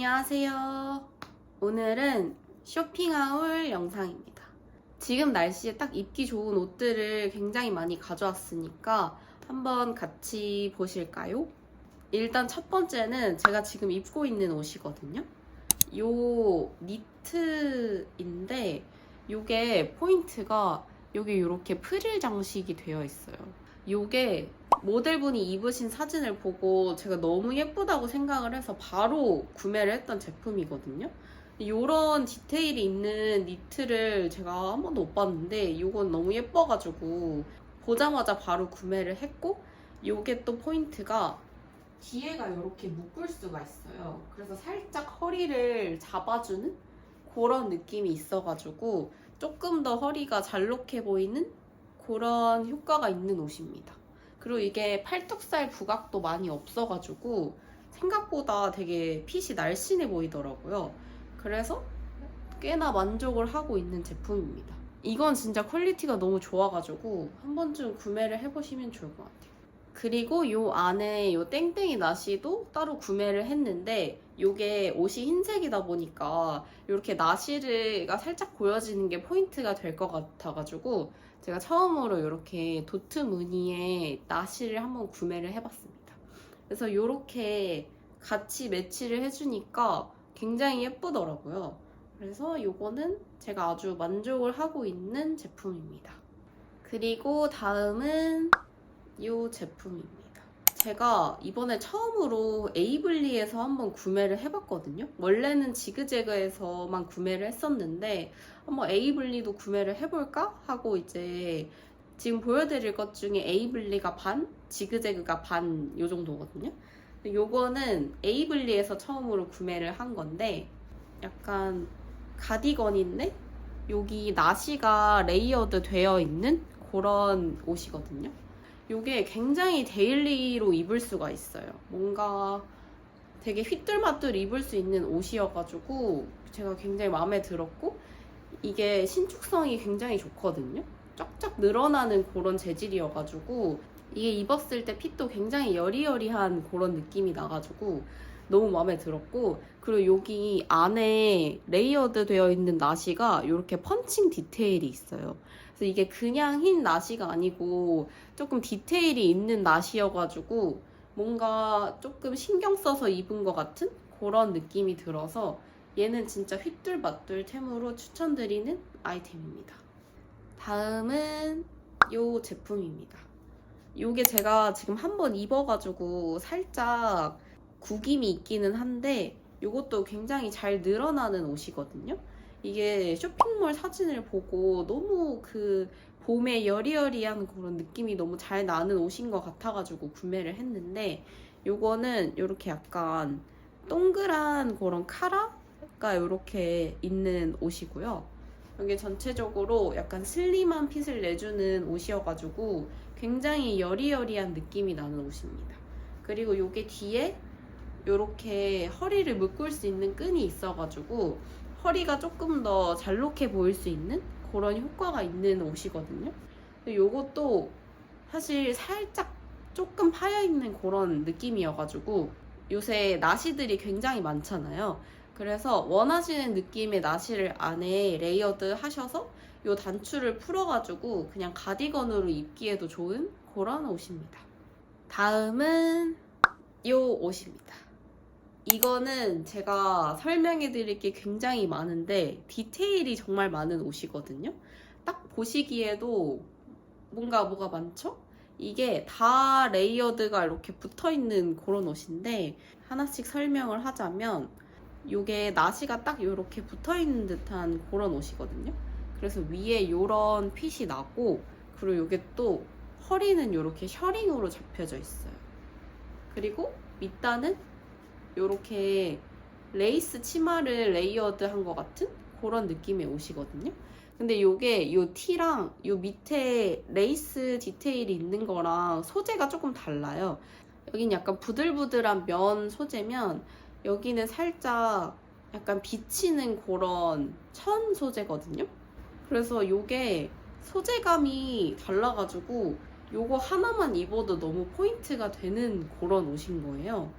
안녕하세요. 오늘은 쇼핑하울 영상입니다. 지금 날씨에 딱 입기 좋은 옷들을 굉장히 많이 가져왔으니까 한번 같이 보실까요? 일단 첫 번째는 제가 지금 입고 있는 옷이거든요. 요 니트인데 요게 포인트가 여기 이렇게 프릴 장식이 되어 있어요. 요게 모델분이 입으신 사진을 보고 제가 너무 예쁘다고 생각을 해서 바로 구매를 했던 제품이거든요. 이런 디테일이 있는 니트를 제가 한 번도 못 봤는데 이건 너무 예뻐가지고 보자마자 바로 구매를 했고 요게 또 포인트가 뒤에가 이렇게 묶을 수가 있어요. 그래서 살짝 허리를 잡아주는 그런 느낌이 있어가지고 조금 더 허리가 잘록해 보이는 그런 효과가 있는 옷입니다. 그리고 이게 팔뚝살 부각도 많이 없어가지고 생각보다 되게 핏이 날씬해 보이더라고요. 그래서 꽤나 만족을 하고 있는 제품입니다. 이건 진짜 퀄리티가 너무 좋아가지고 한 번쯤 구매를 해보시면 좋을 것 같아요. 그리고 요 안에 요 땡땡이 나시도 따로 구매를 했는데 요게 옷이 흰색이다 보니까 이렇게 나시가 살짝 보여지는 게 포인트가 될 것 같아가지고 제가 처음으로 이렇게 도트 무늬의 나시를 한번 구매를 해봤습니다. 그래서 이렇게 같이 매치를 해주니까 굉장히 예쁘더라고요. 그래서 요거는 제가 아주 만족을 하고 있는 제품입니다. 그리고 다음은 이 제품입니다. 제가 이번에 처음으로 에이블리에서 한번 구매를 해봤거든요. 원래는 지그재그에서만 구매를 했었는데 한번 에이블리도 구매를 해볼까 하고 이제 지금 보여드릴 것 중에 에이블리가 반, 지그재그가 반 요 정도거든요. 요거는 에이블리에서 처음으로 구매를 한 건데 약간 가디건인데 여기 나시가 레이어드 되어 있는 그런 옷이거든요. 이게 굉장히 데일리로 입을 수가 있어요. 뭔가 되게 휘뚤마뚤 입을 수 있는 옷이어가지고 제가 굉장히 마음에 들었고 이게 신축성이 굉장히 좋거든요. 쫙쫙 늘어나는 그런 재질이어가지고 이게 입었을 때 핏도 굉장히 여리여리한 그런 느낌이 나가지고 너무 마음에 들었고 그리고 여기 안에 레이어드 되어 있는 나시가 이렇게 펀칭 디테일이 있어요. 그래서 이게 그냥 흰 나시가 아니고 조금 디테일이 있는 나시여가지고 뭔가 조금 신경 써서 입은 것 같은 그런 느낌이 들어서 얘는 진짜 휘뚤마뚤 템으로 추천드리는 아이템입니다. 다음은 이 제품입니다. 이게 제가 지금 한번 입어가지고 살짝 구김이 있기는 한데 이것도 굉장히 잘 늘어나는 옷이거든요. 이게 쇼핑몰 사진을 보고 너무 그 봄에 여리여리한 그런 느낌이 너무 잘 나는 옷인 것 같아가지고 구매를 했는데 요거는 이렇게 약간 동그란 그런 카라가 이렇게 있는 옷이고요. 이게 전체적으로 약간 슬림한 핏을 내주는 옷이어가지고 굉장히 여리여리한 느낌이 나는 옷입니다. 그리고 요게 뒤에 이렇게 허리를 묶을 수 있는 끈이 있어가지고 허리가 조금 더 잘록해 보일 수 있는 그런 효과가 있는 옷이거든요. 근데 요것도 사실 살짝 조금 파여있는 그런 느낌이어가지고 요새 나시들이 굉장히 많잖아요. 그래서 원하시는 느낌의 나시를 안에 레이어드 하셔서 요 단추를 풀어가지고 그냥 가디건으로 입기에도 좋은 그런 옷입니다. 다음은 요 옷입니다. 이거는 제가 설명해 드릴 게 굉장히 많은데 디테일이 정말 많은 옷이거든요. 딱 보시기에도 뭔가 뭐가 많죠? 이게 다 레이어드가 이렇게 붙어 있는 그런 옷인데 하나씩 설명을 하자면 이게 나시가 딱 이렇게 붙어 있는 듯한 그런 옷이거든요. 그래서 위에 이런 핏이 나고 그리고 이게 또 허리는 이렇게 셔링으로 잡혀져 있어요. 그리고 밑단은 이렇게 레이스 치마를 레이어드 한것 같은 그런 느낌의 옷이거든요. 근데 요게 요 티랑 요 밑에 레이스 디테일이 있는 거랑 소재가 조금 달라요. 여긴 약간 부들부들한 면 소재면 여기는 살짝 약간 비치는 그런 천 소재거든요. 그래서 요게 소재감이 달라가지고 요거 하나만 입어도 너무 포인트가 되는 그런 옷인 거예요.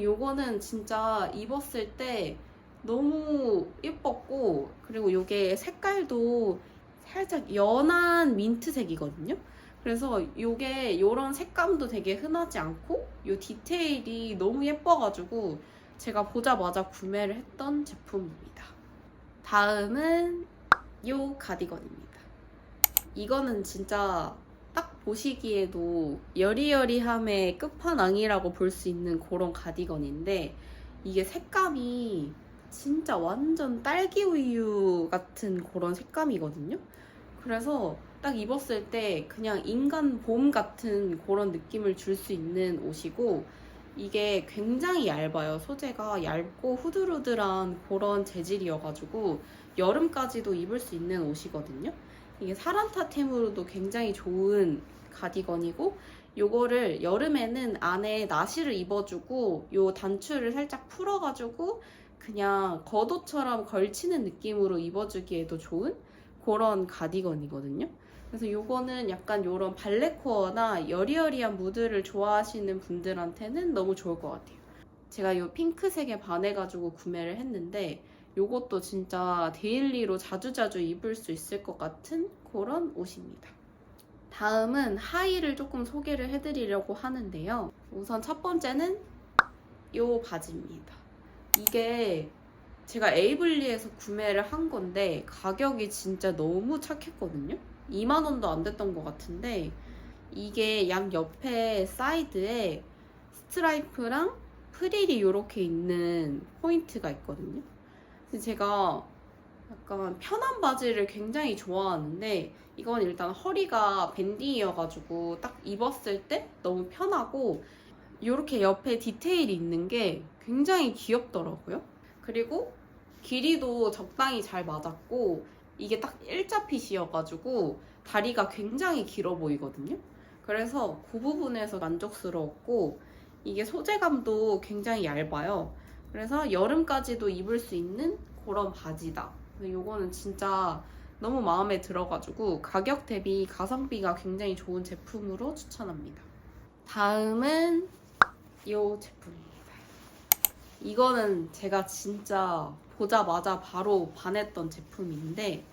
요거는 진짜 입었을 때 너무 예뻤고 그리고 요게 색깔도 살짝 연한 민트색이거든요. 그래서 요게 요런 색감도 되게 흔하지 않고 요 디테일이 너무 예뻐가지고 제가 보자마자 구매를 했던 제품입니다. 다음은 요 가디건입니다. 이거는 진짜 딱 보시기에도 여리여리함의 끝판왕이라고 볼 수 있는 그런 가디건인데 이게 색감이 진짜 완전 딸기 우유 같은 그런 색감이거든요. 그래서 딱 입었을 때 그냥 인간 봄 같은 그런 느낌을 줄 수 있는 옷이고 이게 굉장히 얇아요. 소재가 얇고 후들후들한 그런 재질이어가지고 여름까지도 입을 수 있는 옷이거든요. 이게 사란타템으로도 굉장히 좋은 가디건이고 요거를 여름에는 안에 나시를 입어주고 요 단추를 살짝 풀어가지고 그냥 겉옷처럼 걸치는 느낌으로 입어주기에도 좋은 그런 가디건이거든요. 그래서 요거는 약간 요런 발레코어나 여리여리한 무드를 좋아하시는 분들한테는 너무 좋을 것 같아요. 제가 요 핑크색에 반해가지고 구매를 했는데 요것도 진짜 데일리로 자주자주 입을 수 있을 것 같은 그런 옷입니다. 다음은 하의를 조금 소개를 해드리려고 하는데요. 우선 첫 번째는 요 바지입니다. 이게 제가 에이블리에서 구매를 한 건데 가격이 진짜 너무 착했거든요. 2만 원도 안 됐던 것 같은데 이게 양 옆에 사이드에 스트라이프랑 프릴이 이렇게 있는 포인트가 있거든요. 제가 약간 편한 바지를 굉장히 좋아하는데 이건 일단 허리가 밴딩이어가지고 딱 입었을 때 너무 편하고 이렇게 옆에 디테일이 있는 게 굉장히 귀엽더라고요. 그리고 길이도 적당히 잘 맞았고 이게 딱 일자 핏이어가지고 다리가 굉장히 길어 보이거든요. 그래서 그 부분에서 만족스러웠고 이게 소재감도 굉장히 얇아요. 그래서 여름까지도 입을 수 있는 그런 바지다. 그래서 이거는 진짜 너무 마음에 들어가지고 가격 대비 가성비가 굉장히 좋은 제품으로 추천합니다. 다음은 이 제품입니다. 이거는 제가 진짜 보자마자 바로 반했던 제품인데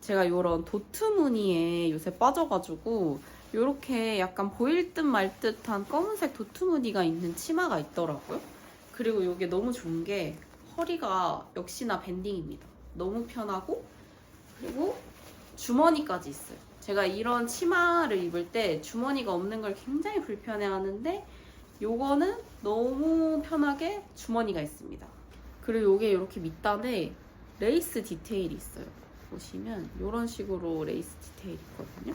제가 이런 도트 무늬에 요새 빠져가지고 이렇게 약간 보일 듯 말 듯한 검은색 도트 무늬가 있는 치마가 있더라고요. 그리고 이게 너무 좋은 게 허리가 역시나 밴딩입니다. 너무 편하고 그리고 주머니까지 있어요. 제가 이런 치마를 입을 때 주머니가 없는 걸 굉장히 불편해 하는데 요거는 너무 편하게 주머니가 있습니다. 그리고 이게 이렇게 밑단에 레이스 디테일이 있어요. 보시면 이런 식으로 레이스 디테일이 있거든요.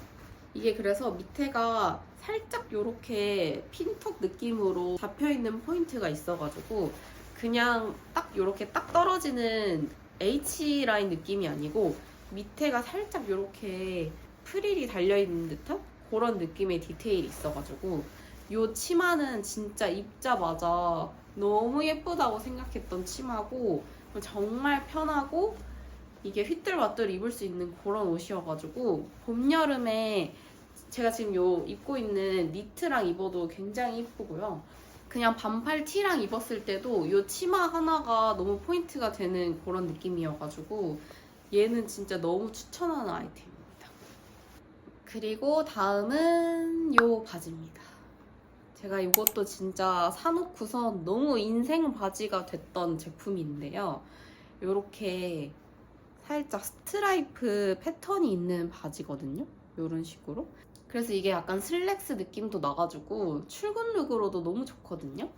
이게 그래서 밑에가 살짝 이렇게 핀턱 느낌으로 잡혀있는 포인트가 있어가지고 그냥 딱 이렇게 딱 떨어지는 H라인 느낌이 아니고 밑에가 살짝 이렇게 프릴이 달려있는 듯한 그런 느낌의 디테일이 있어가지고 이 치마는 진짜 입자마자 너무 예쁘다고 생각했던 치마고 정말 편하고 이게 휘뚤마뚤 입을 수 있는 그런 옷이어가지고 봄 여름에 제가 지금 요 입고 있는 니트랑 입어도 굉장히 예쁘고요. 그냥 반팔 티랑 입었을 때도 요 치마 하나가 너무 포인트가 되는 그런 느낌이어가지고 얘는 진짜 너무 추천하는 아이템입니다. 그리고 다음은 요 바지입니다. 제가 이것도 진짜 사놓고선 너무 인생 바지가 됐던 제품인데요. 이렇게 살짝 스트라이프 패턴이 있는 바지거든요. 이런 식으로. 그래서 이게 약간 슬랙스 느낌도 나가지고 출근 룩으로도 너무 좋거든요.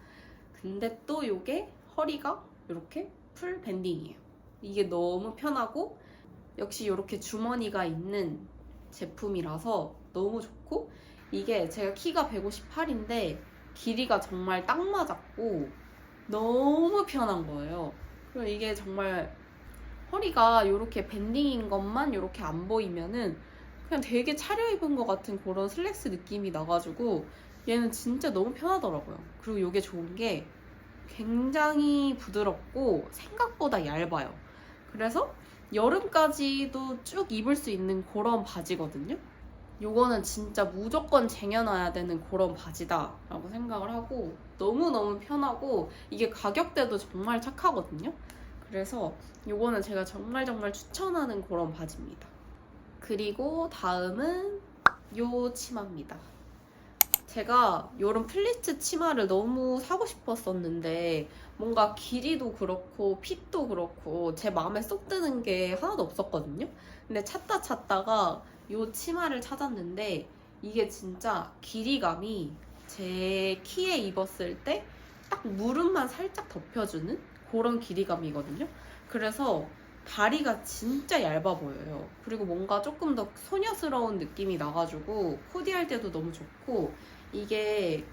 근데 또 이게 허리가 이렇게 풀 밴딩이에요. 이게 너무 편하고 역시 이렇게 주머니가 있는 제품이라서 너무 좋고 이게 제가 키가 158인데 길이가 정말 딱 맞았고 너무 편한 거예요. 그리고 이게 정말 허리가 이렇게 밴딩인 것만 이렇게 안 보이면은 그냥 되게 차려입은 것 같은 그런 슬랙스 느낌이 나가지고 얘는 진짜 너무 편하더라고요. 그리고 이게 좋은 게 굉장히 부드럽고 생각보다 얇아요. 그래서 여름까지도 쭉 입을 수 있는 그런 바지거든요. 요거는 진짜 무조건 쟁여놔야 되는 그런 바지다라고 생각을 하고 너무너무 편하고 이게 가격대도 정말 착하거든요. 그래서 요거는 제가 정말 정말 추천하는 그런 바지입니다. 그리고 다음은 요 치마입니다. 제가 요런 플리츠 치마를 너무 사고 싶었었는데 뭔가 길이도 그렇고 핏도 그렇고 제 마음에 쏙 드는 게 하나도 없었거든요. 근데 찾다 찾다가 요 치마를 찾았는데 이게 진짜 길이감이 제 키에 입었을 때 딱 무릎만 살짝 덮여주는 그런 길이감이거든요. 그래서 다리가 진짜 얇아 보여요. 그리고 뭔가 조금 더 소녀스러운 느낌이 나가지고 코디할 때도 너무 좋고 이게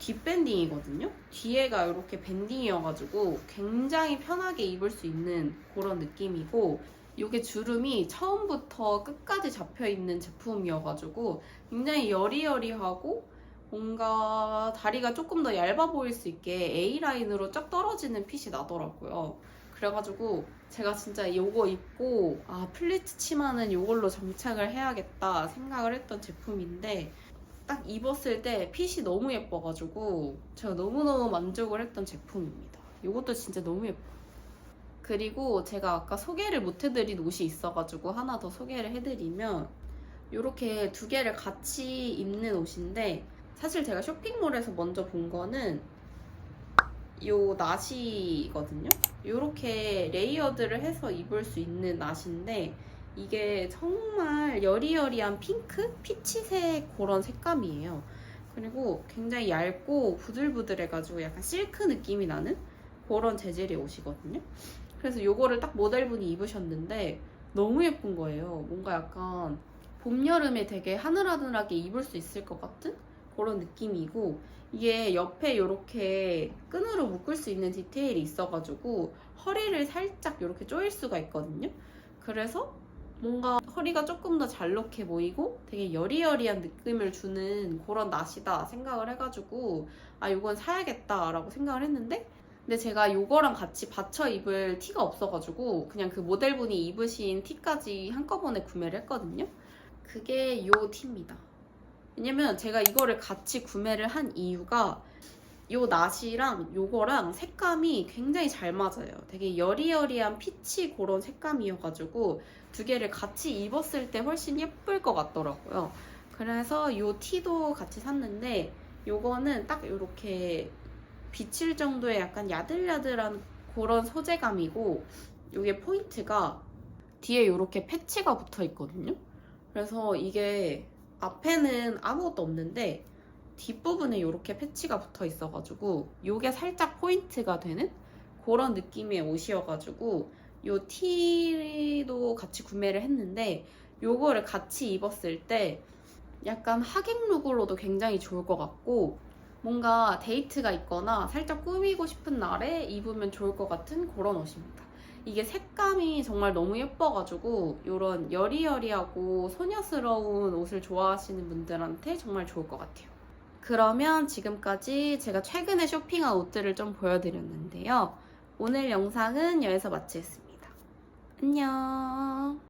뒷밴딩이거든요. 뒤에가 이렇게 밴딩이어가지고 굉장히 편하게 입을 수 있는 그런 느낌이고 이게 주름이 처음부터 끝까지 잡혀 있는 제품이어가지고 굉장히 여리여리하고 뭔가 다리가 조금 더 얇아 보일 수 있게 A 라인으로 쫙 떨어지는 핏이 나더라고요. 그래가지고 제가 진짜 이거 입고 아 플리츠 치마는 이걸로 정착을 해야겠다 생각을 했던 제품인데 딱 입었을 때 핏이 너무 예뻐가지고 제가 너무너무 만족을 했던 제품입니다. 이것도 진짜 너무 예뻐요. 그리고 제가 아까 소개를 못 해드린 옷이 있어가지고 하나 더 소개를 해드리면 이렇게 두 개를 같이 입는 옷인데 사실 제가 쇼핑몰에서 먼저 본 거는 요 나시거든요. 이렇게 레이어드를 해서 입을 수 있는 나시인데 이게 정말 여리여리한 핑크? 피치색 그런 색감이에요. 그리고 굉장히 얇고 부들부들해가지고 약간 실크 느낌이 나는 그런 재질의 옷이거든요. 그래서 요거를 딱 모델분이 입으셨는데 너무 예쁜 거예요. 뭔가 약간 봄, 여름에 되게 하늘하늘하게 입을 수 있을 것 같은 그런 느낌이고 이게 옆에 이렇게 끈으로 묶을 수 있는 디테일이 있어가지고 허리를 살짝 이렇게 조일 수가 있거든요. 그래서 뭔가 허리가 조금 더 잘록해 보이고 되게 여리여리한 느낌을 주는 그런 낫이다 생각을 해가지고 아 이건 사야겠다라고 생각을 했는데 근데 제가 이거랑 같이 받쳐 입을 티가 없어가지고 그냥 그 모델분이 입으신 티까지 한꺼번에 구매를 했거든요. 그게 이 티입니다. 왜냐면 제가 이거를 같이 구매를 한 이유가 요 낫이랑 요거랑 색감이 굉장히 잘 맞아요. 되게 여리여리한 피치 그런 색감이어가지고 두 개를 같이 입었을 때 훨씬 예쁠 것 같더라고요. 그래서 요 티도 같이 샀는데 요거는 딱 이렇게 비칠 정도의 약간 야들야들한 그런 소재감이고 요게 포인트가 뒤에 이렇게 패치가 붙어 있거든요. 그래서 이게 앞에는 아무것도 없는데 뒷부분에 이렇게 패치가 붙어 있어가지고 이게 살짝 포인트가 되는 그런 느낌의 옷이어가지고 이 티도 같이 구매를 했는데 요거를 같이 입었을 때 약간 하객룩으로도 굉장히 좋을 것 같고 뭔가 데이트가 있거나 살짝 꾸미고 싶은 날에 입으면 좋을 것 같은 그런 옷입니다. 이게 색감이 정말 너무 예뻐가지고 이런 여리여리하고 소녀스러운 옷을 좋아하시는 분들한테 정말 좋을 것 같아요. 그러면 지금까지 제가 최근에 쇼핑한 옷들을 좀 보여드렸는데요. 오늘 영상은 여기서 마치겠습니다. 안녕.